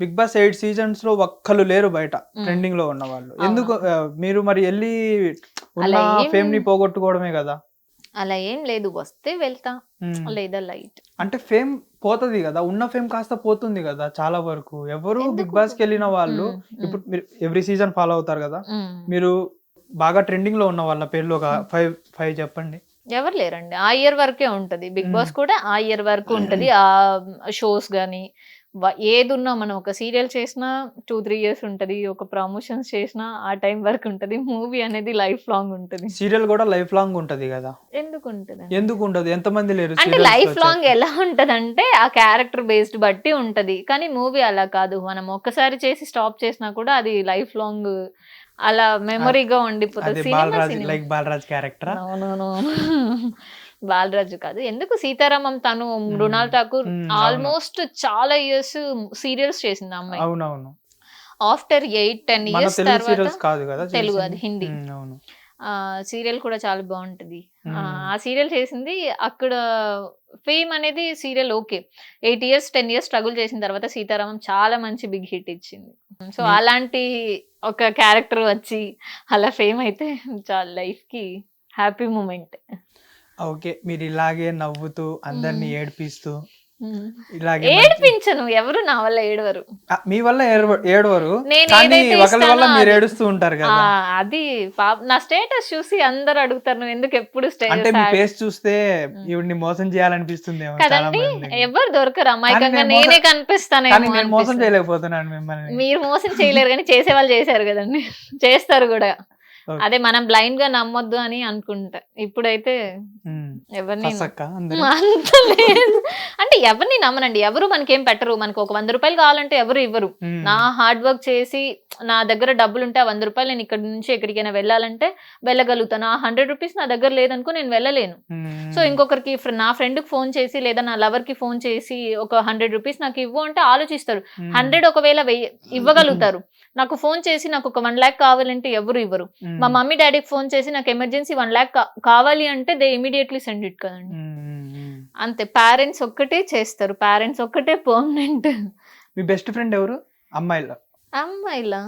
Big boss eight సీజన్స్లో ఒక్కరు లేరు బయట ట్రెండింగ్లో ఉన్న వాళ్ళు ఎందుకు మీరు మరి వెళ్ళి ఫేమ్ని పోగొట్టుకోవడమే కదా? అలా ఏం లేదు వస్తే వెళ్తా. లేదా లైట్ అంటే ఫేమ్ పోతది కదా ఉన్న ఫేమ్ కాస్త పోతుంది కదా చాలా వరకు. ఎవరు బిగ్? బాస్కి వెళ్ళిన వాళ్ళు. ఇప్పుడు మీరు ఎవ్రీ సీజన్ ఫాలో అవుతారు కదా మీరు బాగా ట్రెండింగ్లో ఉన్న వాళ్ళ పేర్లు ఒక ఫైవ్ ఫైవ్ చెప్పండి. ఎవరు లేరండి? ఆ ఇయర్ వరకే ఉంటది. బిగ్ బాస్ కూడా ఆ ఇయర్ వరకు ఉంటది. ఆ షోస్ గానీ వ- ఏది ఉన్నా మనం ఒక సీరియల్ చేసినా టూ త్రీ ఇయర్స్ ఉంటది ఒక ప్రమోషన్స్ చేసినా ఆ టైం వరకు ఉంటది మూవీ అనేది లైఫ్ లాంగ్ ఉంటది. సీరియల్ కూడా లైఫ్ లాంగ్ ఉంటది కదా. ఎందుకు ఉంటది? ఎందుకు ఉండదు? ఎంతమంది లేరు అంటే లైఫ్ లాంగ్ ఎలా ఉంటదంటే ఆ క్యారెక్టర్ బేస్డ్ బట్టి ఉంటది. కానీ మూవీ అలా కాదు. మనం ఒక్కసారి చేసి స్టాప్ చేసినా కూడా అది లైఫ్ లాంగ్ అలా మెమరీగా ఉండిపోతుంది. Like Balraj character? అవునవును. బాలరాజు కాదు. ఎందుకు సీతారామం తను మృణాల్ ఠాకూర్. ఆల్మోస్ట్ చాలా ఇయర్స్ సీరియల్స్ చేసింది అమ్మాయి. అవునవును. ఆఫ్టర్ ఎయిట్ టెన్ ఇయర్స్ తర్వాత తెలుగు. అది హిందీ. ఆ సీరియల్ కూడా చాలా బాగుంటది. ఆ, సీరియల్ చేసింది అక్కడ ఫేమ్ అనేది serial okay. Eight years ten years struggle చేసిన తర్వాత సీతారామం చాలా మంచి బిగ్ హిట్ ఇచ్చింది. సో అలాంటి ఒక క్యారెక్టర్ వచ్చి అలా ఫేమ్ అయితే చాలా లైఫ్కి హ్యాపీ మూమెంట్. ఓకే మీరు ఇలాగే నవ్వుతూ అందరిని. ఏడిపిస్తూ ఇలాగే ఏడిపించను ఎవరు నా వల్ల ఏడవరు ఆ, మీ వల్ల ఏడవ- ఏడవరు నేను కానీ ఏదైతే ఒకరి వల్ల ఇస్తానో మీరు అది- ఏడుస్తూ ఉంటారు ఆ, కదా అది పాప- నా స్టేటస్ చూసి అందరు అడుగుతారు నువ్వు ఎందుకు ఎప్పుడు అంటే మీ స్టేటస్ ఫేస్ చూస్తే. ఈవిడ్ని మోసం చేయాలనిపిస్తుంది చాలా కదండి. ఎవరు దొరకరు అమాయకంగా నేను మోసం- నేనే కానీ కనిపిస్తానేమో నేను మోసం అనిపిస్తుంది. చేయలేకపోతున్నాను మిమ్మల్ని మీరు మోసం చేయలేరు కానీ చేసే వాళ్ళు చేశారు కదండి చేస్తారు కూడా. అదే మనం బ్లైండ్గా నమ్మొద్దు అని అనుకుంటా. ఇప్పుడైతే. ఎవరిని అంటే ఎవరిని నమ్మనండి. ఎవరు మనకేం పెట్టరు. మనకు ఒక వంద రూపాయలు కావాలంటే ఎవరు ఇవ్వరు. నా హార్డ్ వర్క్ చేసి నా దగ్గర డబ్బులు ఉంటే ఆ వంద రూపాయలు నేను ఇక్కడ నుంచి ఎక్కడికైనా వెళ్ళాలంటే వెళ్ళగలుగుతాను ఆ హండ్రెడ్ రూపీస్ నా దగ్గర లేదనుకో నేను వెళ్ళలేను. సో ఇంకొకరికి నా ఫ్రెండ్కి ఫోన్ చేసి లేదా నా లవర్కి ఫోన్ చేసి ఒక హండ్రెడ్ రూపీస్ నాకు ఇవ్వు అంటే ఆలోచిస్తారు. హండ్రెడ్ ఒకవేళ ఇవ్వగలుగుతారు. నాకు ఫోన్ చేసి నాకు ఒక వన్ ల్యాక్ కావాలంటే ఎవరు ఇవ్వరు. మా మమ్మీ డాడీకి ఫోన్ చేసి నాకు ఎమర్జెన్సీ వన్ ల్యాక్ కావాలి అంటే దే ఇమీడియట్లీ సెండ్ ఇట్ కదండి. మ్మ్. మ్మ్. అంతే పేరెంట్స్ ఒక్కటే చేస్తారు పేరెంట్స్ ఒక్కటే పర్మనెంట్. మీ బెస్ట్ ఫ్రెండ్ ఎవరు? అమ్మాయిలు? అమ్మాయిలా?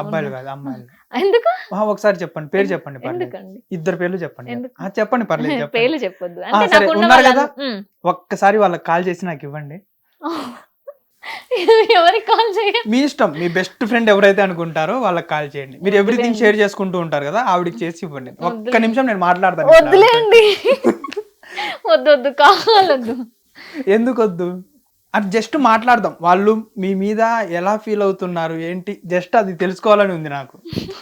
అబ్బాయిలు. కాదు అమ్మాయిలు. ఎందుకు? ఒకసారి చెప్పండి పేరు చెప్పండి ఎందుకండి? ఇద్దరు పేర్లు చెప్పండి. చెప్పండి పర్లేదు పేర్లు చెప్పొద్దు. ఉన్నారు కదా? ఒక్కసారి వాళ్ళకి కాల్ చేసి నాకు ఇవ్వండి. ఎవరికి కాల్ చేయాలి మీ ఇష్టం మీ బెస్ట్ ఫ్రెండ్ ఎవరైతే అనుకుంటారో వాళ్ళకి కాల్ చేయండి. మీరు ఎవ్రీథింగ్. షేర్ చేసుకుంటూ ఉంటారు కదా ఆవిడకి చేసి ఇవ్వండి. ఒక్క. నిమిషం నేను మాట్లాడతాను వద్దులేండి. వద్దు వద్దు కావాలొద్దు ఎందుకు వద్దు? అది జస్ట్ మాట్లాడదాం. వాళ్ళు మీ మీద ఎలా ఫీల్ అవుతున్నారు ఏంటి? జస్ట్ అది తెలుసుకోవాలని ఉంది నాకు.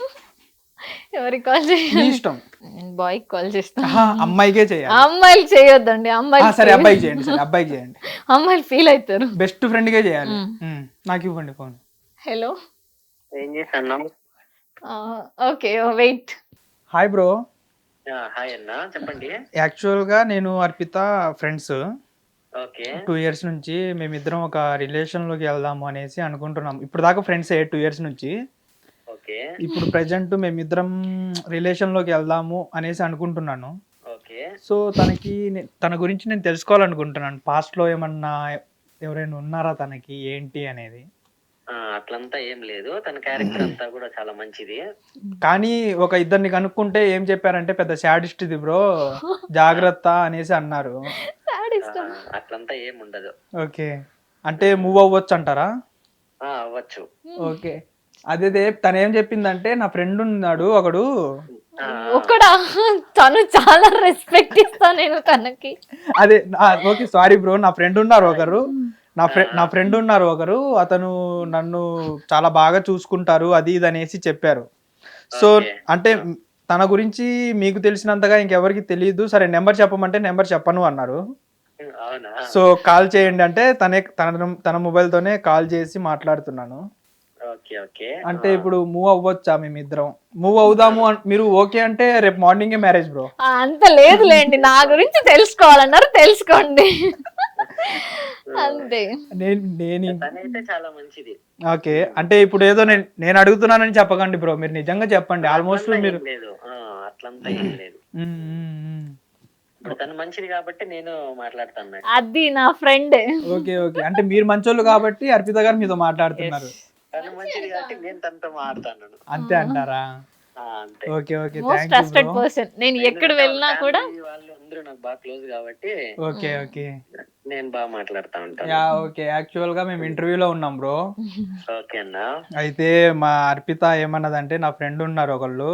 ఎవరికి కాల్ చేయాలి ఇష్టం. నేను బాయ్ కాల్ చేస్తాను. ఆహా, అమ్మాయికే చేయాలి. అమ్మాయిలు చేయొద్దండి ఆ, అమ్మాయిలు సరే అబ్బాయికి చేయండి సరే అబ్బాయికి చేయండి. అమ్మాయిలు ఫీల్ అవుతారు. బెస్ట్ ఫ్రెండ్ కే చేయాలి. నాకు ఇవ్వండి ఫోన్. హలో. ఏం చేస్తాను okay wait. Hi bro. Hi అన్న చెప్పండి. యాక్చువల్గా నేను Arpita friends. Okay. Two years నుంచి మేమిద్దరం ఒక రిలేషన్లోకి వెళ్దాము అనేసి అనుకుంటున్నాం. ఇప్పుడు దాకా ఫ్రెండ్స్ టూ ఇయర్స్ నుంచి. ఓకే. ఇప్పుడు ప్రజెంట్ మేమిద్దరం రిలేషన్లోకి వెళ్దాము అనేసి అనుకుంటున్నాను. ఓకే. సో తనకి నే- తన గురించి నేను తెలుసుకోవాలనుకుంటున్నాను. పాస్ట్లో ఏమన్నా ఎవరైనా ఉన్నారా తనకి? ఏంటి అనేది? ఆ, అట్లంతా ఏం లేదు. తన క్యారెక్టర్ అంతా కూడా చాలా మంచిది. కానీ ఒక ఇద్దరిని కనుక్కుంటే ఏం చెప్పారంటే పెద్ద శాడిస్ట్ ఇది బ్రో. జాగ్రత్త అనేసి అన్నారు. ఆ, ఇష్టం. అట్లంతా ఏం ఉండదు. ఓకే. అంటే మూవ్ అవ్వచ్చు అంటారా? ఆ, అవ్వచ్చు. ఓకే. అదే తను ఏం చెప్పిందంటే నా ఫ్రెండ్ ఉన్నాడు ఒకడు. తను చాలా రెస్పెక్ట్ ఇస్తా నేను తనకి. అదే ఓకే సారీ బ్రో నా ఫ్రెండ్ ఉన్నారు ఒకరు. నా ఫ్రెండ్ నా ఫ్రెండ్ ఉన్నారు ఒకరు. అతను నన్ను చాలా బాగా చూసుకుంటారు అది ఇది అనేసి చెప్పారు. సో. అంటే తన గురించి మీకు తెలిసినంతగా ఇంకెవరికి తెలియదు సరే నెంబర్ చెప్పమంటే నెంబర్ చెప్పను అన్నారు. అవునా? సో కాల్ చేయండి అంటే తనే తన తన మొబైల్ తోనే కాల్ చేసి మాట్లాడుతున్నాను. అంటే ఇప్పుడు మూవ్ అవ్వచ్చా మేమిద్దరం? మూవ్ అవుదాము మీరు ఓకే అంటే రేపు మార్నింగే మ్యారేజ్ బ్రో. అంత లేదులేండి. నా గురించి తెలుసుకోవాలన్నారు తెలుసుకోండి. అంతే. నేను నేను తనైతే చాలా మంచిది. ఓకే అంటే ఇప్పుడు ఏదో నేను నేను అడుగుతున్నానని చెప్పకండి బ్రో. మీరు నిజంగా చెప్పండి. ఆల్మోస్ట్ మీరు లేదు. అట్లంతా ఏం లేదు. తను మంచిది కాబట్టి నేను మాట్లాడతాను మేడం అది నా ఫ్రెండ్. Okay okay. అంటే మీరు మంచోళ్ళు కాబట్టి అర్పిత గారు మీతో మాట్లాడుతున్నారు. తను మంచిది కాబట్టి నేను తనతో మాట్లాడుతాను. అంతే అంటారా? Okay okay. Most trusted person నేను ఎక్కడ వెళ్ళినా వాళ్ళ కూడా వాళ్ళు అందరూ నాకు బాగా క్లోజ్ కాబట్టి ఓకే ఓకే. నేను బాగా మాట్లాడుతా ఉంటాను. Yeah okay. యాక్చువల్గా మేము ఇంటర్వ్యూలో ఉన్నాం బ్రో ఓకే అన్నా. అయితే మా అర్పిత ఏమన్నదంటే నా ఫ్రెండ్ ఉన్నారు ఒకళ్ళు.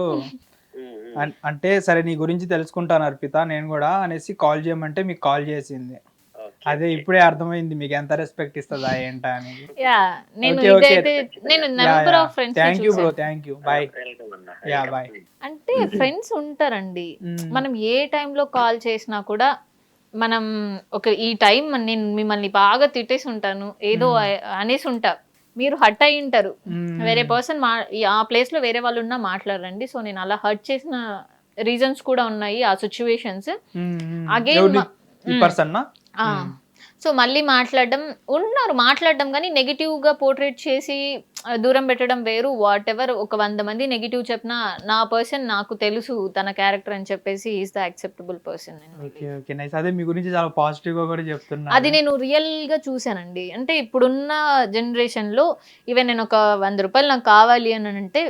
అంటే సరే నీ గురించి తెలుసుకుంటాను అర్పిత నేను కూడా అనేసి కాల్ చేయమంటే మీకు కాల్ చేసింది. అదే ఇప్పుడే అర్థమైంది మీకు ఎంత రెస్పెక్ట్ ఇస్తుందా ఏంటా అనేది యా నేను. ఇదైతే నేను number of friends thank you bro thank you అంటే ఫ్రెండ్స్ ఉంటారండి. మనం ఏ టైంలో కాల్ చేసినా కూడా మనం ఒక ఈ టైం నేను మిమ్మల్ని బాగా తిట్టేసి ఉంటాను. ఏదో అ- అనేసి ఉంటా. మీరు హర్ట్ అయి ఉంటారు. వేరే పర్సన్ మా ఆ ప్లేస్లో వేరే వాళ్ళు ఉన్నా మాట్లాడరండి. సో నేను అలా హర్ట్ చేసిన రీజన్స్ కూడా ఉన్నాయి. ఆ సిచ్యువేషన్స్ మ్మ్. పర్సన్ సో మళ్ళీ మాట్లాడడం ఉన్నారు మాట్లాడడం కానీ నెగిటివ్గా పోర్ట్రేట్ చేసి దూరం పెట్టడం వేరు. వాట్ ఎవర్ ఒక వంద మంది నెగిటివ్ చెప్పినా నా పర్సన్ నాకు తెలుసు తన క్యారెక్టర్ అని చెప్పేసి ఈజ్ ద యాక్సెప్టబుల్ పర్సన్ అదే మీ గురించి చాలా పాజిటివ్గా కూడా చెప్తున్నా అది నేను రియల్గా చూసానండి అంటే ఇప్పుడున్న జనరేషన్లో ఈవెన్ నేను ఒక వంద రూపాయలు నాకు కావాలి అని అంటే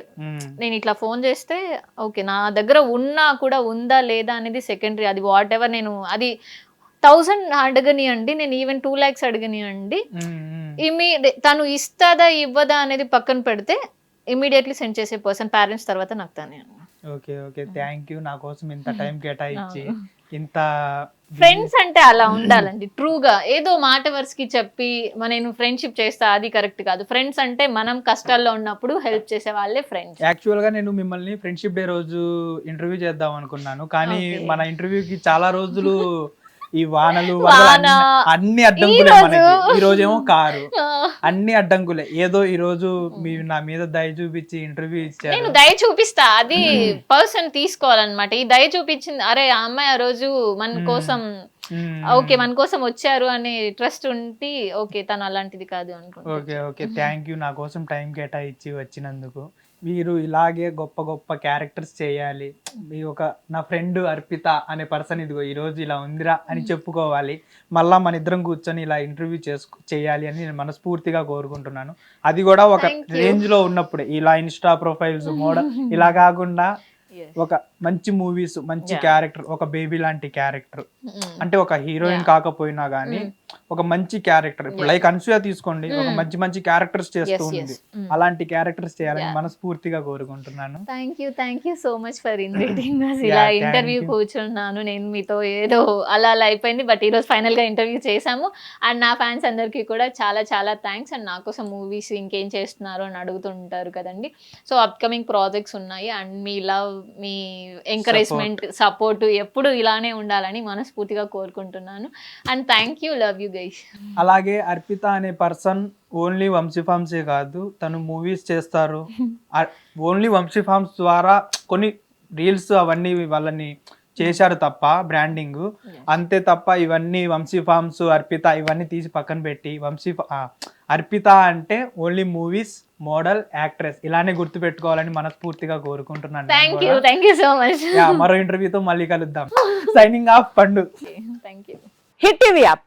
నేను ఇట్లా ఫోన్ చేస్తే ఓకే నా దగ్గర ఉన్నా కూడా ఉందా లేదా అనేది సెకండరీ. అది వాట్ ఎవర్ నేను అది థౌసండ్ అడగనియండి నేను ఈవెన్ టూ ల్యాక్స్ అడగనియండి. ఇమీ తను ఇస్తుందా ఇవ్వదా అనేది పక్కన పెడితే ఇమీడియట్లీ సెండ్ చేసే పర్సన్ పేరెంట్స్ తర్వాత నాకు తానే ఓకే ఓకే. Thank you. నా కోసం ఇంత టైం కేటాయించి ఇంత ఫ్రెండ్స్ అంటే అలా ఉండాలండి ట్రూగా ఏదో మాట వరుసకి చెప్పి మన నేను ఫ్రెండ్షిప్ చేస్తా అది కరెక్ట్ కాదు. ఫ్రెండ్స్ అంటే మనం కష్టాల్లో ఉన్నప్పుడు హెల్ప్ చేసే వాళ్ళే ఫ్రెండ్స్ యాక్చువల్గా నేను మిమ్మల్ని ఫ్రెండ్షిప్ డే రోజు ఇంటర్వ్యూ చేద్దాం అనుకున్నాను. కానీ. మన ఇంటర్వ్యూకి చాలా రోజులు ఈ వానలు వాన. అన్ని- అడ్డంకులే ఈ మనకి రోజు. ఈ రోజేమో కారు. అన్ని అడ్డంకులే. ఏదో ఈ రోజు మీరు నా మీద దయ చూపించి ఇంటర్వ్యూ నేను ఇచ్చారు దయ చూపిస్తా. అది పర్సన్ తీసుకోవాలన్నమాట. ఈ దయ చూపించింది అరే ఆ అమ్మాయి ఆ రోజు మన. కోసం. ఓకే మన కోసం వచ్చారు అనే ట్రస్ట్ ఉంటే ఓకే తను అలాంటిది కాదు అనుకుంటా. Okay okay. Thank you. నా కోసం టైం కేటాయించి వచ్చినందుకు. మీరు ఇలాగే గొప్ప గొప్ప క్యారెక్టర్స్ చేయాలి మీ ఒక నా ఫ్రెండ్ అర్పిత అనే పర్సన్ ఇదిగో ఈ రోజు ఇలా ఉందిరా అని చెప్పుకోవాలి మళ్ళా మన ఇద్దరం కూర్చొని ఇలా ఇంటర్వ్యూ చేసుకు చేయాలి అని నేను మనస్ఫూర్తిగా కోరుకుంటున్నాను అది కూడా ఒక. రేంజ్లో ఉన్నప్పుడే ఇలా ఇన్స్టా ప్రొఫైల్స్ మోడల్ ఇలా కాకుండా. ఒక మంచి మూవీస్ మంచి. క్యారెక్టర్ ఒక బేబీ లాంటి క్యారెక్టర్. అంటే ఒక హీరోయిన్. కాకపోయినా గానీ ఒక మంచి క్యారెక్టర్. ఇప్పుడు. లైక్ అన్సూయ తీసుకోండి. ఒక Mm. మంచి మంచి క్యారెక్టర్స్ చేస్తూ ఉంది. Yes. Mm. అలాంటి క్యారెక్టర్స్ చేయాలని. మనస్ఫూర్తిగా కోరుకుంటున్నాను. Thank you thank you so much for inviting ఇలా ఇంటర్వ్యూ. కూర్చున్నాను. నేను మీతో ఏదో అలా అలా అయిపోయింది. బట్ ఈరోజు ఫైనల్గా ఇంటర్వ్యూ చేశాము. అండ్ నా ఫ్యాన్స్ అందరికీ కూడా చాలా చాలా థ్యాంక్స్ అండ్ నా కోసం మూవీస్ ఇంకేం చేస్తున్నారు అని అడుగుతుంటారు కదండి. సో అప్కమింగ్ ప్రాజెక్ట్స్ ఉన్నాయి. అండ్ మీ లవ్ మీ ఎంకరేజ్మెంట్ సపోర్ట్ ఎప్పుడు ఇలానే ఉండాలని మనస్ఫూర్తిగా కోరుకుంటున్నాను. And thank you love you guys అలాగే అర్పిత అనే పర్సన్ ఓన్లీ వంశీ ఫార్మ్సే కాదు తను మూవీస్ చేస్తారు. ఓన్లీ వంశీ ఫార్మ్స్ ద్వారా కొన్ని రీల్స్ అవన్నీ వాళ్ళని చేశారు తప్ప బ్రాండింగ్ అంతే తప్ప ఇవన్నీ వంశీ ఫార్మ్స్ అర్పిత ఇవన్నీ తీసి పక్కన పెట్టి వంశీ అర్పిత అంటే ఓన్లీ మూవీస్ మోడల్ యాక్ట్రెస్ ఇలానే గుర్తు పెట్టుకోవాలని మనస్ఫూర్తిగా కోరుకుంటున్నాను నేను థ్యాంక్ యూ కూడా. Thank you so much yeah, మరో ఇంటర్వ్యూతో మళ్ళీ కలుద్దాం. Signing off Pandu. Thank you Hit TV app.